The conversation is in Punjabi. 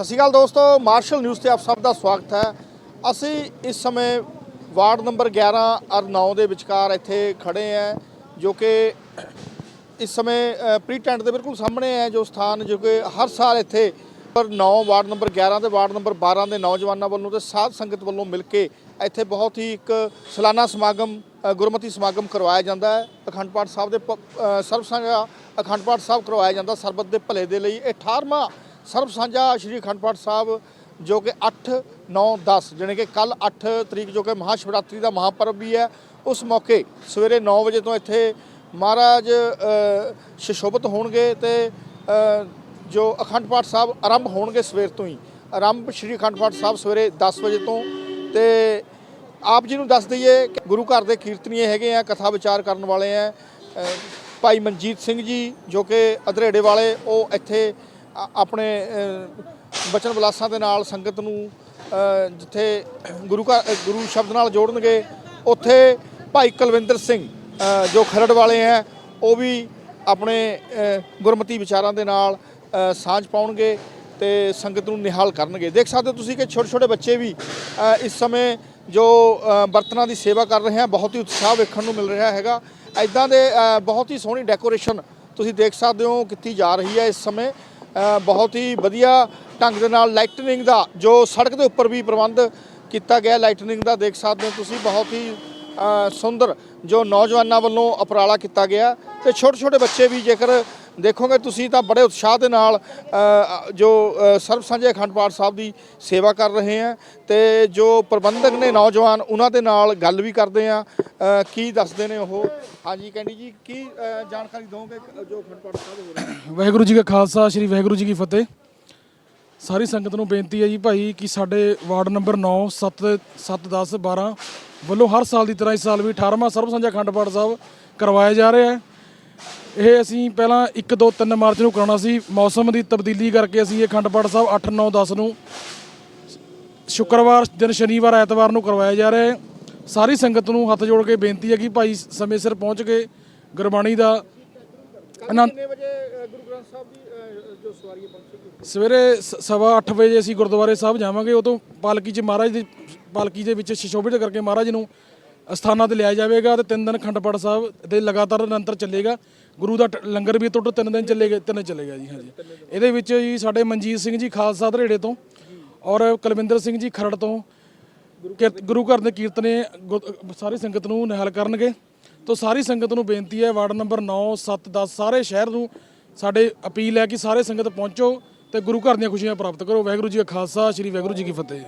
ਸਤਿ ਸ਼੍ਰੀ ਅਕਾਲ ਦੋਸਤੋ, ਮਾਰਸ਼ਲ ਨਿਊਜ਼ ਤੇ ਆਪ ਸਭ ਦਾ ਸਵਾਗਤ ਹੈ। ਅਸੀਂ ਇਸ ਸਮੇਂ ਵਾਰਡ ਨੰਬਰ 11 ਔਰ 9 ਦੇ ਵਿਚਕਾਰ ਇੱਥੇ ਖੜੇ ਹਾਂ, ਜੋ ਕਿ ਇਸ ਸਮੇਂ ਪ੍ਰੀ ਟੈਂਟ ਦੇ ਬਿਲਕੁਲ ਸਾਹਮਣੇ ਹੈ, ਜੋ ਸਥਾਨ ਜੋ ਕਿ ਹਰ ਸਾਲ ਇੱਥੇ ਪਰ 9 ਵਾਰਡ ਨੰਬਰ 11 ਤੇ ਵਾਰਡ ਨੰਬਰ 12 ਦੇ ਨੌਜਵਾਨਾਂ ਵੱਲੋਂ ਤੇ ਸਾਧ ਸੰਗਤ ਵੱਲੋਂ ਮਿਲ ਕੇ ਇੱਥੇ ਬਹੁਤ ਹੀ ਇੱਕ ਸਾਲਾਨਾ ਸਮਾਗਮ ਗੁਰਮਤੀ ਸਮਾਗਮ ਕਰਵਾਇਆ ਜਾਂਦਾ ਹੈ। ਅਖੰਡ ਪਾਠ ਸਾਹਿਬ ਦੇ ਪ- ਸਰਬ ਸੰਘ ਅਖੰਡ ਪਾਠ ਸਾਹਿਬ ਕਰਵਾਇਆ ਜਾਂਦਾ ਸਰਬਤ ਦੇ ਭਲੇ ਦੇ ਲਈ। ਇਹ 18ਵਾਂ ਸਰਬ ਸਾਂਝਾ ਸ਼੍ਰੀ ਅਖੰਡ ਪਾਠ ਸਾਹਿਬ ਜੋ ਕਿ 8 9 10 ਜਾਣੀ ਕਿ ਕੱਲ 8 ਤਰੀਕ ਜੋ ਕਿ ਮਹਾ ਸ਼ਿਵਰਾਤਰੀ ਦਾ ਮਹਾਪਰਵ ਵੀ ਹੈ ਉਸ ਮੌਕੇ ਸਵੇਰੇ 9 ਵਜੇ ਤੋਂ ਇੱਥੇ ਮਹਾਰਾਜ ਅ, ਸੁਸ਼ੋਭਿਤ ਹੋਣਗੇ ਤੇ ਜੋ ਅਖੰਡ ਪਾਠ ਸਾਹਿਬ ਆਰੰਭ ਹੋਣਗੇ ਸਵੇਰ ਤੋਂ ਹੀ। ਆਰੰਭ ਸ਼੍ਰੀ ਅਖੰਡ ਪਾਠ ਸਾਹਿਬ ਸਵੇਰੇ 10 ਵਜੇ ਤੋਂ ਤੇ ਆਪ ਜੀ ਨੂੰ ਦੱਸ ਦਈਏ ਕਿ ਗੁਰੂ ਘਰ ਦੇ ਕੀਰਤਨੀਏ ਹੈਗੇ ਆ ਕਥਾ ਵਿਚਾਰ ਕਰਨ ਵਾਲੇ ਆ ਭਾਈ ਮਨਜੀਤ ਸਿੰਘ ਜੀ ਜੋ ਕਿ ਅਧਰੇੜੇ ਵਾਲੇ ਉਹ ਇੱਥੇ ਆਪਣੇ ਅ, ਬਚਨ ਵਿਲਾਸਾਂ ਦੇ ਨਾਲ ਸੰਗਤ ਨੂੰ ਜਿੱਥੇ ਗੁਰੂ ਘਰ ਗੁਰੂ ਸ਼ਬਦ ਨਾਲ ਜੋੜਨਗੇ ਉੱਥੇ ਭਾਈ ਕੁਲਵਿੰਦਰ ਸਿੰਘ ਜੋ ਖਰੜ ਵਾਲੇ ਹੈ ਉਹ ਵੀ ਆਪਣੇ ਗੁਰਮਤੀ ਵਿਚਾਰਾਂ ਦੇ ਨਾਲ ਸਾਂਝ ਪਾਉਣਗੇ ਤੇ ਸੰਗਤ ਨੂੰ ਨਿਹਾਲ ਕਰਨਗੇ। ਦੇਖ ਸਕਦੇ ਹੋ ਤੁਸੀਂ ਕਿ ਛੋਟੇ ਛੋਟੇ ਬੱਚੇ ਵੀ ਇਸ ਸਮੇਂ ਜੋ ਬਰਤਨਾਂ ਦੀ ਸੇਵਾ ਕਰ ਰਹੇ ਆ ਬਹੁਤ ਹੀ ਉਤਸ਼ਾਹ ਵੇਖਣ ਨੂੰ ਮਿਲ ਰਿਹਾ ਹੈਗਾ। ਐਦਾਂ ਦੇ ਬਹੁਤ ਹੀ ਸੋਹਣੀ ਡੈਕੋਰੇਸ਼ਨ ਤੁਸੀਂ ਦੇਖ ਸਕਦੇ ਹੋ ਕੀਤੀ ਜਾ ਰਹੀ ਹੈ ਇਸ ਸਮੇਂ। ਬਹੁਤ ਹੀ ਵਧੀਆ ਢੰਗ ਦੇ ਨਾਲ ਲਾਈਟਨਿੰਗ ਦਾ, ਜੋ ਸੜਕ ਦੇ ਉੱਪਰ ਵੀ ਪ੍ਰਬੰਧ ਕੀਤਾ ਗਿਆ ਲਾਈਟਨਿੰਗ ਦਾ ਦੇਖ ਸਕਦੇ ਹੋ ਤੁਸੀਂ, ਬਹੁਤ ਹੀ ਸੁੰਦਰ ਜੋ ਨੌਜਵਾਨਾਂ ਵੱਲੋਂ ਉਪਰਾਲਾ ਕੀਤਾ ਗਿਆ। ਤੇ ਛੋਟੇ ਛੋਟੇ ਬੱਚੇ ਵੀ ਜੇਕਰ ਦੇਖੋਗੇ ਤੁਸੀਂ ਤਾਂ ਬੜੇ ਉਤਸ਼ਾਹ ਦੇ ਨਾਲ ਜੋ ਅ, ਸਰਬ ਸਾਂਝੇ ਅਖੰਡ ਪਾਠ ਸਾਹਿਬ ਦੀ ਸੇਵਾ ਕਰ ਰਹੇ ਆ ਤੇ ਜੋ ਪ੍ਰਬੰਧਕ ਨੇ ਨੌਜਵਾਨ ਉਹਨਾਂ ਦੇ ਨਾਲ ਗੱਲ ਵੀ ਕਰਦੇ ਆ। ਕੀ ਦੱਸਦੇ ਨੇ ਉਹ? ਹਾਂਜੀ ਕੈਂਡੀ ਜੀ ਕੀ ਜਾਣਕਾਰੀ ਦੋਗੇ ਜੋ ਅਖੰਡ ਪਾਠ ਸਾਹਿਬ ਹੋ ਰਿਹਾ? ਵਾਹਿਗੁਰੂ ਜੀ ਕਾ ਖਾਲਸਾ ਸ੍ਰੀ ਵਾਹਿਗੁਰੂ ਜੀ ਕੀ ਫਤਿਹ। ਸਾਰੀ ਸੰਗਤ ਨੂੰ ਬੇਨਤੀ ਹੈ ਜੀ ਭਾਈ ਕਿ ਸਾਡੇ ਵਾਰਡ ਨੰਬਰ 9 7 7 10 12 ਵੱਲੋਂ ਹਰ ਸਾਲ ਦੀ ਤਰ੍ਹਾਂ ਇਸ ਸਾਲ ਵੀ 18ਵਾਂ ਸਰਬ ਸਾਂਝਾ ਅਖੰਡ ਪਾਠ ਸਾਹਿਬ ਕਰਵਾਇਆ ਜਾ ਰਿਹਾ ਹੈ। ਇਹ ਅਸੀਂ ਪਹਿਲਾਂ 1 2 3 ਮਾਰਚ ਨੂੰ ਕਰਾਉਣਾ ਸੀ। ਮੌਸਮ ਦੀ ਤਬਦੀਲੀ ਕਰਕੇ ਅਸੀਂ ਇਹ ਅਖੰਡ ਪਾਠ ਸਾਹਿਬ 8 9 10 ਨੂੰ ਸ਼ੁੱਕਰਵਾਰ ਦਿਨ ਸ਼ਨੀਵਾਰ ਐਤਵਾਰ ਨੂੰ ਕਰਵਾਇਆ ਜਾ ਰਿਹਾ ਹੈ। ਸਾਰੀ ਸੰਗਤ ਨੂੰ ਹੱਥ ਜੋੜ ਕੇ ਬੇਨਤੀ ਹੈ ਕਿ ਭਾਈ ਸਮੇਂ ਸਿਰ ਪਹੁੰਚ ਕੇ ਗੁਰਬਾਣੀ ਦਾ ਆਨੰਦ ਕਿੰਨੇ ਵਜੇ ਅ, ਗੁਰੂ ਗ੍ਰੰਥ ਸਾਹਿਬ ਦੀ ਅ, ਜੋ ਸਵਾਰੀ ਪਹੁੰਚੇਗੀ ਸਵੇਰੇ ਸ- ਸਵਾ 8 ਵਜੇ ਅਸੀਂ ਗੁਰਦੁਆਰੇ ਸਾਹਿਬ ਜਾਵਾਂਗੇ। ਉਦੋਂ ਪਾਲਕੀ 'ਚ ਮਹਾਰਾਜ ਦੀ ਪਾਲਕੀ ਦੇ ਵਿੱਚ ਸ਼ਿਸ਼ੋਭਿਤ ਕਰਕੇ ਮਹਾਰਾਜ ਨੂੰ ਅਸਥਾਨਾਂ ਤੇ ਲਿਆ ਜਾਵੇਗਾ ਤੇ ਤਿੰਨ ਦਿਨ ਖੰਡਪੜ ਸਾਹਿਬ ਦੇ ਲਗਾਤਾਰ ਨਿਰੰਤਰ ਚੱਲੇਗਾ। ਗੁਰੂ ਦਾ ਟ- ਲੰਗਰ ਵੀ ਟੁੱਟ, ਤਿੰਨ ਦਿਨ ਚੱਲੇਗਾ, ਤਿੰਨ ਚੱਲੇਗਾ ਜੀ, ਹਾਂਜੀ। ਇਹਦੇ ਵਿੱਚ ਜੀ ਸਾਡੇ ਮਨਜੀਤ ਸਿੰਘ ਜੀ ਖਾਲਸਾ ਧਰੇੜੇ ਤੋਂ ਔਰ ਕੁਲਵਿੰਦਰ ਸਿੰਘ ਜੀ ਖਰੜ ਤੋਂ ਕੀਰਤ- ਗੁਰੂ ਘਰ ਦੇ ਕੀਰਤਨੇ ਗੁ- ਸਾਰੀ ਸੰਗਤ ਨੂੰ ਨਿਹਾਲ ਕਰਨਗੇ। ਤੋਂ ਸਾਰੀ ਸੰਗਤ ਨੂੰ ਬੇਨਤੀ ਹੈ, ਵਾਰਡ ਨੰਬਰ 9 7 10 ਸਾਰੇ ਸ਼ਹਿਰ ਨੂੰ ਸਾਡੇ ਅਪੀਲ ਹੈ ਕਿ ਸਾਰੇ ਸੰਗਤ ਪਹੁੰਚੋ ਤੇ ਗੁਰੂ ਘਰ ਦੀਆਂ ਖੁਸ਼ੀਆਂ ਪ੍ਰਾਪਤ ਕਰੋ। ਵਾਹਿਗੁਰੂ ਜੀ ਕਾ ਖਾਲਸਾ, ਸ੍ਰੀ ਵਾਹਿਗੁਰੂ ਜੀ ਕੀ ਫਤਿਹ।